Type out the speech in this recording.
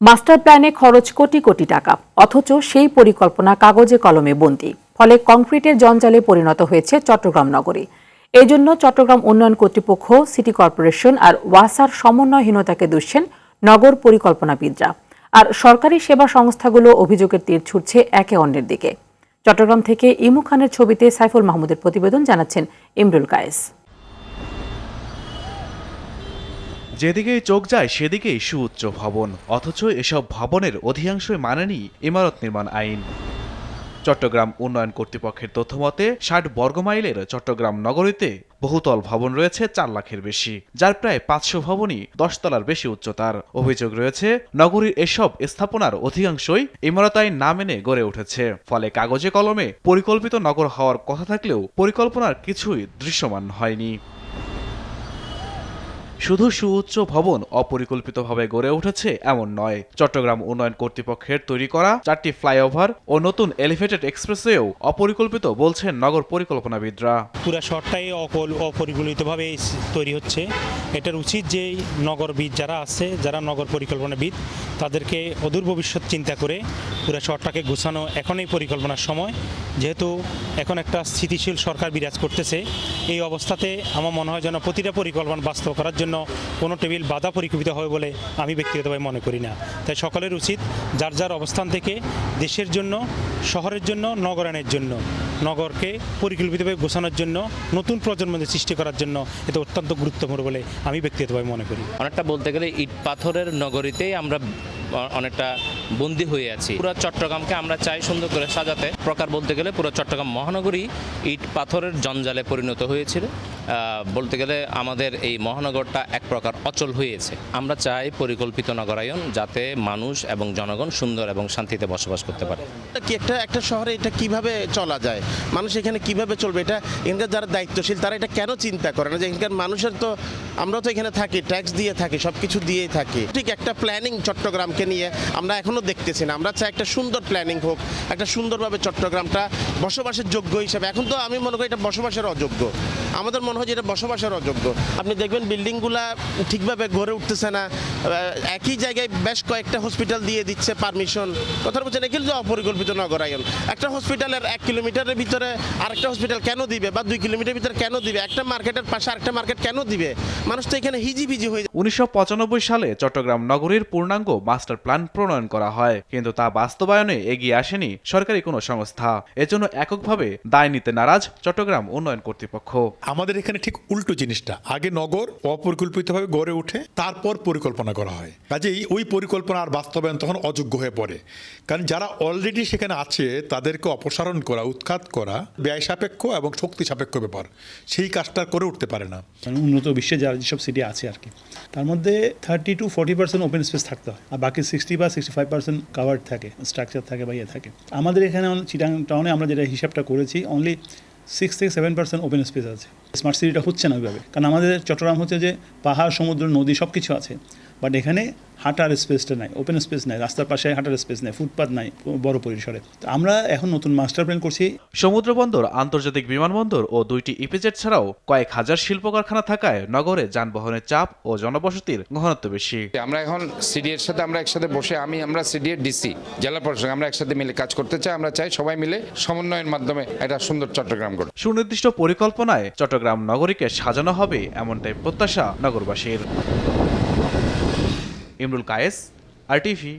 Master প্ল্যানে খরচ কোটি কোটি টাকা, অথচ সেই পরিকল্পনা কাগজে কলমে বন্দী। ফলে কংক্রিটের জঞ্জালে পরিণত হয়েছে চট্টগ্রাম নগরী। জন্য চট্টগ্রাম উন্নয়ন কর্তৃপক্ষ, সিটি কর্পোরেশন আর ওয়াসার সমন্বয়হীনতাকে দুষছেন নগর পরিকল্পনাবিদরা। আর সরকারি সেবা সংস্থাগুলো অভিযোগের তীর ছুটছে একে অন্যের দিকে। চট্টগ্রাম থেকে ইমু খানের ছবিতে সাইফুল মাহমুদের প্রতিবেদন জানাচ্ছেন ইমরুল কায়েস। যেদিকেই চোখ যায়, সেদিকেই সুউচ্চ ভবন। অথচ এসব ভবনের অধিকাংশই মানেনি ইমারত নির্মাণ আইন। চট্টগ্রাম উন্নয়ন কর্তৃপক্ষের তথ্যমতে ষাট বর্গমাইলের চট্টগ্রাম নগরীতে বহুতল ভবন রয়েছে চার লাখের বেশি, যার প্রায় পাঁচশো ভবনই দশতলার বেশি উচ্চতার। অভিযোগ রয়েছে, নগরীর এসব স্থাপনার অধিকাংশই ইমারত আইন না মেনে গড়ে উঠেছে। ফলে কাগজে কলমে পরিকল্পিত নগর হওয়ার কথা থাকলেও পরিকল্পনার কিছুই দৃশ্যমান হয়নি। শুধু সুউচ্চ ভবন অপরিকল্পিতভাবে গড়ে উঠেছে এমন নয়। চট্টগ্রাম উন্নয়ন কর্তৃপক্ষের তৈরি করা চারটি ফ্লাইওভার ও নতুন এলিভেটেড এক্সপ্রেসওয়েও অপরিকল্পিত বলছেন নগর পরিকল্পনাবিদরা। পুরো শহরটাই অপরিকল্পিতভাবে তৈরি হচ্ছে। এটার উচিত যে নগরবিদ যারা আছে, যারা নগর পরিকল্পনাবিদ, তাদেরকে অদূর ভবিষ্যৎ চিন্তা করে পুরো শহরটাকে গুছানো এখনই পরিকল্পনার সময়। যেহেতু এখন একটা স্থিতিশীল সরকার বিরাজ করতেছে, এই অবস্থাতে আমার মনে হয় যেন প্রতিটা পরিকল্পনা বাস্তব করার জন্য কোনো টেবিল বাধা পরিকল্পিত হবে বলে আমি ব্যক্তিগতভাবে মনে করি না। তাই সকলের উচিত যার যার অবস্থান থেকে দেশের জন্য, শহরের জন্য, নগরায়নের জন্য, নগরকে পরিকল্পিতভাবে গোছানোর জন্য, নতুন প্রজন্মদের সৃষ্টি করার জন্য এটা অত্যন্ত গুরুত্বপূর্ণ বলে আমি ব্যক্তিগতভাবে মনে করি। অনেকটা বলতে গেলে ইট পাথরের নগরীতেই আমরা অনেকটা বন্দি হয়ে আছি। পুরো চট্টগ্রামকে আমরা চাই সুন্দর করে সাজাতে। প্রকার বলতে গেলে পুরো চট্টগ্রাম মহানগরী ইট পাথরের জঞ্জালে পরিণত হয়েছিল। বলতে গেলে আমাদের এই মহানগরটা এক প্রকার অচল হয়েছে। আমরা চাই পরিকল্পিত নগরায়ন যাতে মানুষ এবং জনগণ সুন্দর এবং শান্তিতে বসবাস করতে পারে। কি একটা একটা শহরে এটা কীভাবে চলা যায়? মানুষ এখানে কীভাবে চলবে? এটা এখানকার যারা দায়িত্বশীল, তারা এটা কেন চিন্তা করে না যে এখানকার মানুষের তো আমরা তো এখানে থাকি, ট্যাক্স দিয়ে থাকি সব কিছু দিয়েই থাকি। ঠিক একটা প্ল্যানিং চট্টগ্রামকে নিয়ে আমরা এখনও দেখতেছি না। আমরা চাই একটা সুন্দর প্ল্যানিং হোক, একটা সুন্দরভাবে চট্টগ্রামটা বসবাসের যোগ্য হিসাবে। এখন তো আমি মনে করি এটা বসবাসের অযোগ্য। আমাদের মনে হয় যে এটা বসবাসের অযোগ্য। আপনি দেখবেন বিল্ডিংগুলা ঠিকভাবে গড়ে উঠতেছে না। একই জায়গায় বেশ কয়েকটা হসপিটাল দিয়ে দিচ্ছে পারমিশন কথা বলছেন এগুলো যে অপরিকল্পিত নগরায়ন একটা হসপিটালের এক কিলোমিটারের ভিতরে আরেকটা হসপিটাল কেন দিবে বা দুই কিলোমিটার ভিতরে কেন দিবে? একটা মার্কেটের পাশে আরেকটা মার্কেট কেন দিবে? মানুষ তো এখানে হিজি বিজি হয়ে উনিশশো পঁচানব্বই সালে চট্টগ্রাম নগরীর পূর্ণাঙ্গ মাস্টার প্ল্যান প্রণয়ন করা হয়। কিন্তু তা বাস্তবায়নে এগিয়ে আসেনি সরকারি কোনো সংস্থা। এজন্য এককভাবে দায় নিতে নারাজ চট্টগ্রাম উন্নয়ন কর্তৃপক্ষ। আমাদের এখানে ঠিক উল্টো জিনিসটা। আগে নগর, অপরিকল্পিতভাবে গড়ে ওঠে তারপর পরিকল্পনা করা হয়। কাজেই ওই পরিকল্পনা আর বাস্তবায়ন তখন অযোগ্য হয়ে পড়ে। কারণ যারা অলরেডি সেখানে আছে, তাদেরকে অপসারণ করা, উৎখাত করা ব্যয় সাপেক্ষ এবং শক্তি সাপেক্ষ ব্যাপার। সেই কাজটা করে উঠতে পারে না। উন্নত বিশ্বে যারা যেসব সিটি আছে আর কি। তার মধ্যে thirty two forty percent open space থাকতে হয়। আর বাকি সিক্সটি বা সিক্সটি ফাইভ পার্সেন্ট কাভার্ড থাকে স্ট্রাকচার থাকে বা ইয়ে থাকে। আমাদের এখানে চিটাং টাউনে আমরা যেটা হিসাবটা করেছি অনলি সিক্স থেকে সেভেন পার্সেন্ট ওপেন স্পেস আছে। স্মার্ট সিটিটা হচ্ছে না ওইভাবে। কারণ আমাদের চট্টগ্রাম হচ্ছে যে পাহাড় সমুদ্র নদী সব কিছু আছে। বাট এখানে হাঁটার স্পেসটা নাই ওপেন স্পেস নাই রাস্তার পাশে হাঁটার স্পেস নাই ফুটপাথ নাই বড় পরিসরে। তো আমরা এখন নতুন মাস্টার প্ল্যান করছি। সমুদ্র বন্দর আন্তর্জাতিক বিমানবন্দর ও দুইটি ইপিজেড ছাড়াও কয়েক হাজার শিল্প কারখানা থাকায় নগরে যানবাহনের চাপ ও জনবসতির ঘনত্ব বেশি। আমরা এখন সিডিএর সাথে আমরা একসাথে বসে আমি আমরা সিডিএর ডিসি জেলা প্রশাসক আমরা একসাথে মিলে কাজ করতে চাই। আমরা চাই সবাই মিলে সমন্বয়ের মাধ্যমে একটা সুন্দর চট্টগ্রাম গড়ে। সুনির্দিষ্ট পরিকল্পনায় চট্টগ্রাম নগরীকে সাজানো হবে এমনটাই প্রত্যাশা নগরবাসীর। Imrul Kayes R TV.